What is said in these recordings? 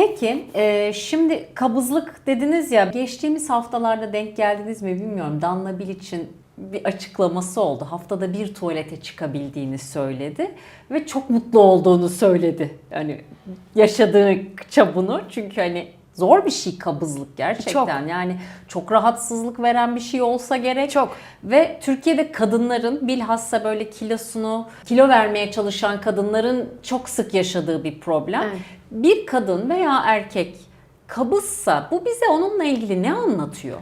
Peki e, şimdi kabızlık dediniz ya geçtiğimiz haftalarda denk geldiniz mi bilmiyorum. Danla Bilic'in bir açıklaması oldu. Haftada bir tuvalete çıkabildiğini söyledi ve çok mutlu olduğunu söyledi. Hani yaşadıkça bunu çünkü hani zor bir şey kabızlık gerçekten. Yani çok rahatsızlık veren bir şey olsa gerek. Çok. Ve Türkiye'de kadınların bilhassa böyle kilosunu, kilo vermeye çalışan kadınların çok sık yaşadığı bir problem. Evet. Bir kadın veya erkek kabızsa bu bize onunla ilgili ne anlatıyor?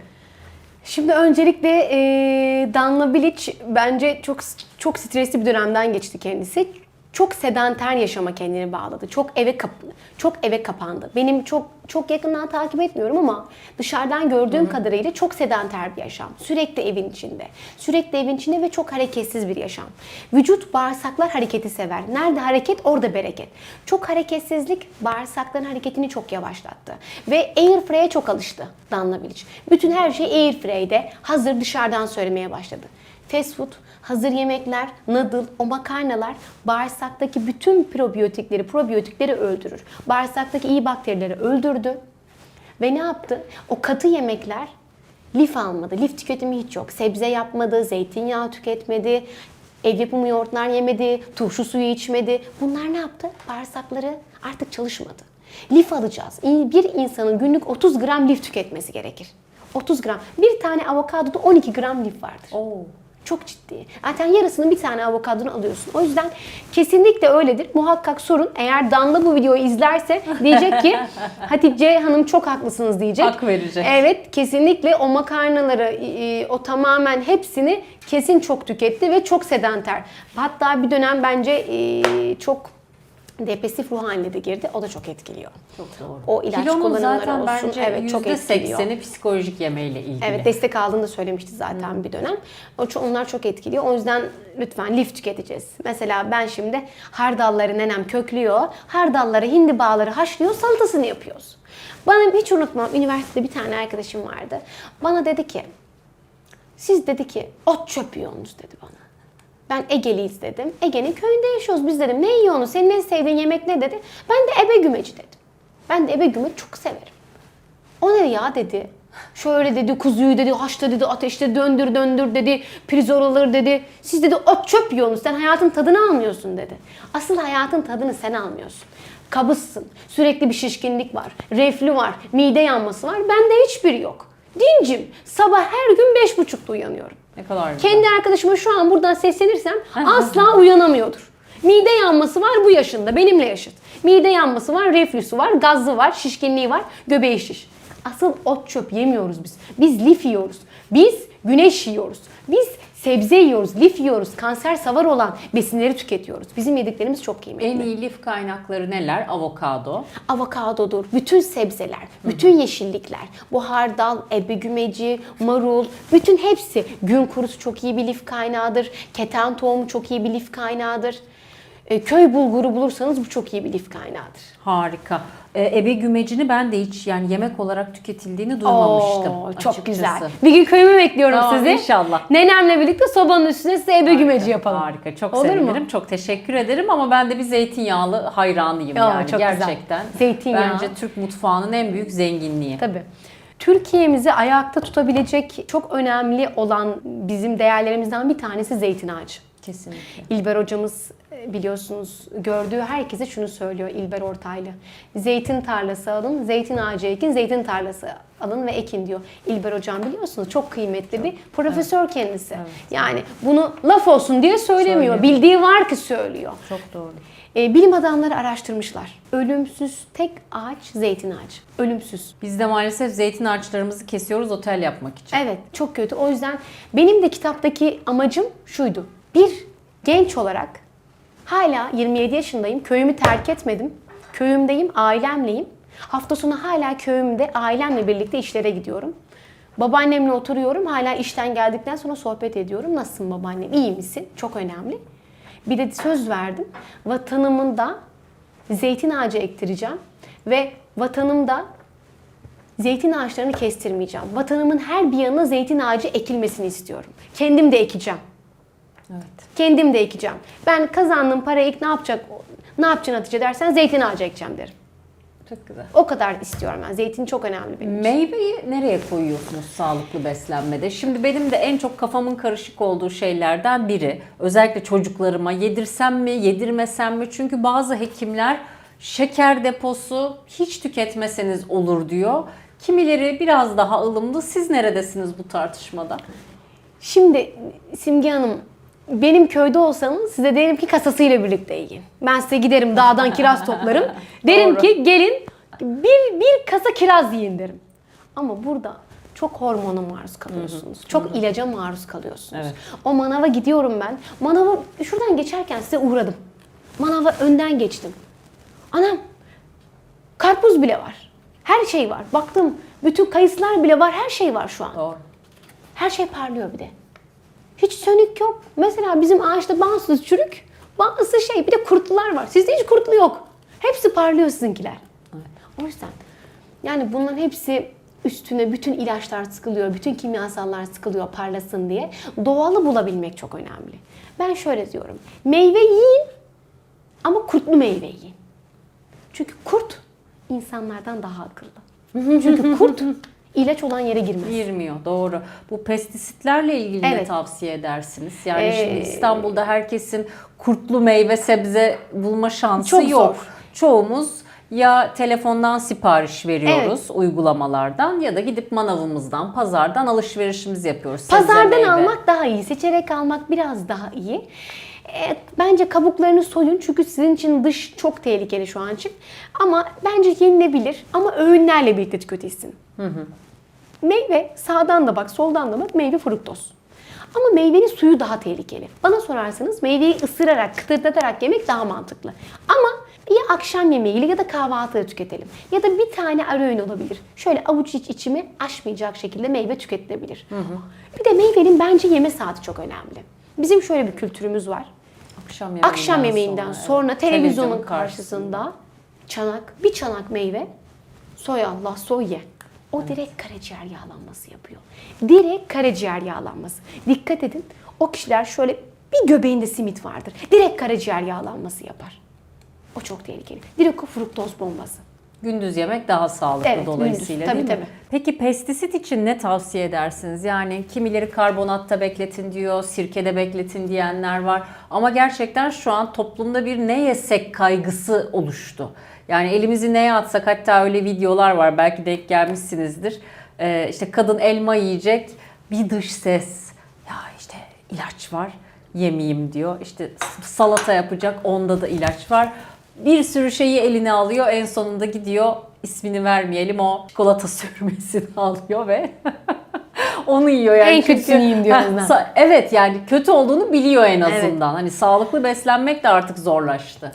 Şimdi öncelikle e, Danla Bilic bence çok çok stresli bir dönemden geçti kendisi. Çok sedanter yaşama kendini bağladı. Çok eve kap çok eve kapandı. Benim çok çok yakından takip etmiyorum ama dışarıdan gördüğüm kadarıyla çok sedanter bir yaşam. Sürekli evin içinde. Sürekli evin içinde ve çok hareketsiz bir yaşam. Vücut bağırsaklar hareketi sever. Nerede hareket orada bereket. Çok hareketsizlik bağırsakların hareketini çok yavaşlattı. Ve airfryer'e çok alıştı Danla Bilic. Bütün her şey airfryer'de hazır dışarıdan söylemeye başladı. Fast food, hazır yemekler, noodle, o makarnalar bağırsaktaki bütün probiyotikleri, probiyotikleri öldürür. Bağırsaktaki iyi bakterileri öldürdü. Ve ne yaptı? O katı yemekler lif almadı. Lif tüketimi hiç yok. Sebze yapmadı, zeytinyağı tüketmedi, ev yapımı yoğurtlar yemedi, turşu suyu içmedi. Bunlar ne yaptı? Bağırsakları artık çalışmadı. Lif alacağız. Bir insanın günlük 30 gram lif tüketmesi gerekir. 30 gram. Bir tane avokadoda 12 gram lif vardır. Oo. Çok ciddi. Zaten yarısını bir tane avokadonu alıyorsun. O yüzden kesinlikle öyledir. Muhakkak sorun. Eğer Danla bu videoyu izlerse diyecek ki Hatice Hanım çok haklısınız diyecek. Hak verecek. Evet kesinlikle o makarnaları o tamamen hepsini kesin çok tüketti ve çok sedanter. Hatta bir dönem bence çok depresif ruh haline de girdi. O da çok etkiliyor. Çok doğru. O ilaç Kilonun kullanımları zaten olsun. bence Evet, çok etkiliyor. %80'i psikolojik yemeyle ilgili. Evet destek aldığını da söylemişti zaten bir dönem. O onlar çok etkiliyor. O yüzden lütfen lif tüketeceğiz. Mesela ben şimdi hardalları nenem köklüyor. Hardalları, hindibaları haşlıyor, salatasını yapıyoruz. Bana hiç unutmam üniversitede bir tane arkadaşım vardı. Bana dedi ki siz dedi ki ot çöp yiyorsunuz dedi bana. Ben Ege'liyiz dedim. Ege'nin köyünde yaşıyoruz biz dedim. Ne yiyorsunuz? Senin en sevdiğin yemek ne dedi. Ben de ebe gümeci dedim. Ben de ebe gümeci çok severim. O ne ya dedi. Şöyle dedi kuzuyu dedi haşla dedi ateşte döndür döndür dedi pirzolaları dedi. Siz dedi ot çöp yiyorsunuz sen hayatın tadını almıyorsun dedi. Asıl hayatın tadını sen almıyorsun. Kabızsın. Sürekli bir şişkinlik var. Reflü var. Mide yanması var. Bende hiçbiri yok. Dincim. Sabah her gün beş buçukta uyanıyorum. Ne kadar güzel. Kendi arkadaşıma şu an buradan seslenirsem asla uyanamıyordur. Mide yanması var bu yaşında benimle yaşıt. Mide yanması var, reflüsü var, gazı var, şişkinliği var, göbeği şiş. Asıl ot çöp yemiyoruz biz. Biz lif yiyoruz. Biz güneş yiyoruz. Biz sebze yiyoruz, lif yiyoruz. Kanser savar olan besinleri tüketiyoruz. Bizim yediklerimiz çok kıymetli. En iyi lif kaynakları neler? Avokado. Avokadodur, bütün sebzeler, bütün yeşillikler, bu hardal, ebe gümeci, marul, bütün hepsi. Gün kurusu çok iyi bir lif kaynağıdır. Keten tohumu çok iyi bir lif kaynağıdır. E, köy bulguru bulursanız bu çok iyi bir lif kaynağıdır. Harika. Ee, ebe gümecini ben de hiç yani yemek olarak tüketildiğini duymamıştım. Oo, çok açıkçası. güzel. Bir gün köyümü bekliyorum Tamam, sizi. inşallah. Nenemle birlikte sobanın üstüne size ebe gümeci yapalım. Harika. Çok Olur mu? sevinirim. Çok teşekkür ederim ama ben de bir zeytinyağlı hayranıyım Ya, yani çok güzel. gerçekten. Zeytinyağı. Bence Türk mutfağının en büyük zenginliği. Tabii. Türkiye'mizi ayakta tutabilecek çok önemli olan bizim değerlerimizden bir tanesi zeytin ağacı. Kesinlikle. İlber hocamız e, biliyorsunuz gördüğü herkese şunu söylüyor İlber Ortaylı. Zeytin tarlası alın, zeytin ağacı ekin, zeytin tarlası alın ve ekin diyor. İlber hocam biliyorsunuz çok kıymetli bir profesör kendisi. Yani bunu laf olsun diye söylemiyor. Söylüyor. Bildiği var ki söylüyor. Çok doğru. E, bilim adamları araştırmışlar. Ölümsüz tek ağaç zeytin ağacı. Ölümsüz. Biz de maalesef zeytin ağaçlarımızı kesiyoruz otel yapmak için. Evet çok kötü. O yüzden benim de kitaptaki amacım şuydu. Bir genç olarak hala 27 yaşındayım. Köyümü terk etmedim. Köyümdeyim, ailemleyim. Hafta sonu hala köyümde ailemle birlikte işlere gidiyorum. Babaannemle oturuyorum. Hala işten geldikten sonra sohbet ediyorum. Nasılsın babaannem? İyi misin? Çok önemli. Bir de söz verdim. Vatanımın da zeytin ağacı ektireceğim. Ve vatanımda zeytin ağaçlarını kestirmeyeceğim. Vatanımın her bir yanına zeytin ağacı ekilmesini istiyorum. Kendim de ekeceğim. Evet. Kendim de ekeceğim. Ben kazandığım parayı ne yapacak? Ne yapacaksın Hatice dersen zeytin ağacı ekeceğim derim. Çok güzel. O kadar istiyorum ben. Zeytin çok önemli benim için. Meyveyi nereye koyuyorsunuz sağlıklı beslenmede? Şimdi benim de en çok kafamın karışık olduğu şeylerden biri. Özellikle çocuklarıma yedirsem mi, yedirmesem mi? Çünkü bazı hekimler şeker deposu hiç tüketmeseniz olur diyor. Kimileri biraz daha ılımlı. Siz neredesiniz bu tartışmada? Şimdi Simge Hanım benim köyde olsanız size derim ki kasasıyla birlikte yiyin. Ben size giderim dağdan kiraz toplarım. derim Doğru. ki gelin bir, bir kasa kiraz yiyin derim. Ama burada çok hormona maruz kalıyorsunuz. Çok ilaca maruz kalıyorsunuz. Evet. O manava gidiyorum ben. Manava şuradan geçerken size uğradım. Manava önden geçtim. Anam karpuz bile var. Her şey var. Baktım bütün kayısılar bile var. Her şey var şu an. Doğru. Her şey parlıyor bir de. Hiç sönük yok. Mesela bizim ağaçta bazısı çürük, bazısı şey. Bir de kurtlular var. Sizde hiç kurtlu yok. Hepsi parlıyor sizinkiler. O yüzden yani bunların hepsi üstüne bütün ilaçlar sıkılıyor, bütün kimyasallar sıkılıyor parlasın diye. Doğalı bulabilmek çok önemli. Ben şöyle diyorum. Meyve yiyin ama kurtlu meyve yiyin. Çünkü kurt insanlardan daha akıllı. Çünkü kurt ilaç olan yere girmez. Girmiyor doğru. Bu pestisitlerle ilgili ne Evet. tavsiye edersiniz? Yani Ee, şimdi İstanbul'da herkesin kurtlu meyve sebze bulma şansı Çok yok. zor. Çoğumuz ya telefondan sipariş veriyoruz uygulamalardan ya da gidip manavımızdan, pazardan alışverişimizi yapıyoruz. Pazardan almak daha iyi. Seçerek almak biraz daha iyi. Evet, bence kabuklarını soyun çünkü sizin için dış çok tehlikeli şu an için. Ama bence yenilebilir ama öğünlerle birlikte tüketilsin. Meyve sağdan da bak soldan da bak meyve fruktoz. Ama meyvenin suyu daha tehlikeli. Bana sorarsanız meyveyi ısırarak, kıtırdatarak yemek daha mantıklı. Ama ya akşam yemeğiyle ya da kahvaltıda tüketelim. Ya da bir tane ara öğün olabilir. Şöyle avuç iç içimi aşmayacak şekilde meyve tüketilebilir. Bir de meyvenin bence yeme saati çok önemli. Bizim şöyle bir kültürümüz var. Akşam yemeğinden, Akşam yemeğinden sonra, evet. televizyonun Televizyonun karşısında çanak, bir çanak meyve soy Allah soy ye. O direkt karaciğer yağlanması yapıyor. Direkt karaciğer yağlanması. Dikkat edin. O kişiler şöyle bir göbeğinde simit vardır. Direkt karaciğer yağlanması yapar. O çok tehlikeli. Direkt o fruktoz bombası. Gündüz yemek daha sağlıklı Evet, dolayısıyla gündüz. değil Tabii, mi? tabii. Peki pestisit için ne tavsiye edersiniz? Yani kimileri karbonatta bekletin diyor, sirkede bekletin diyenler var. Ama gerçekten şu an toplumda bir ne yesek kaygısı oluştu. Yani elimizi neye atsak hatta öyle videolar var belki denk gelmişsinizdir. Ee, işte kadın elma yiyecek bir dış ses. Ya işte ilaç var yemeyeyim diyor. İşte salata yapacak onda da ilaç var. Bir sürü şeyi eline alıyor. En sonunda gidiyor ismini vermeyelim o çikolata sürmesini alıyor ve onu yiyor yani. En Çünkü- kötüsünü yiyeyim diyor Ha, Evet yani kötü olduğunu biliyor en Evet. azından. Hani sağlıklı beslenmek de artık zorlaştı.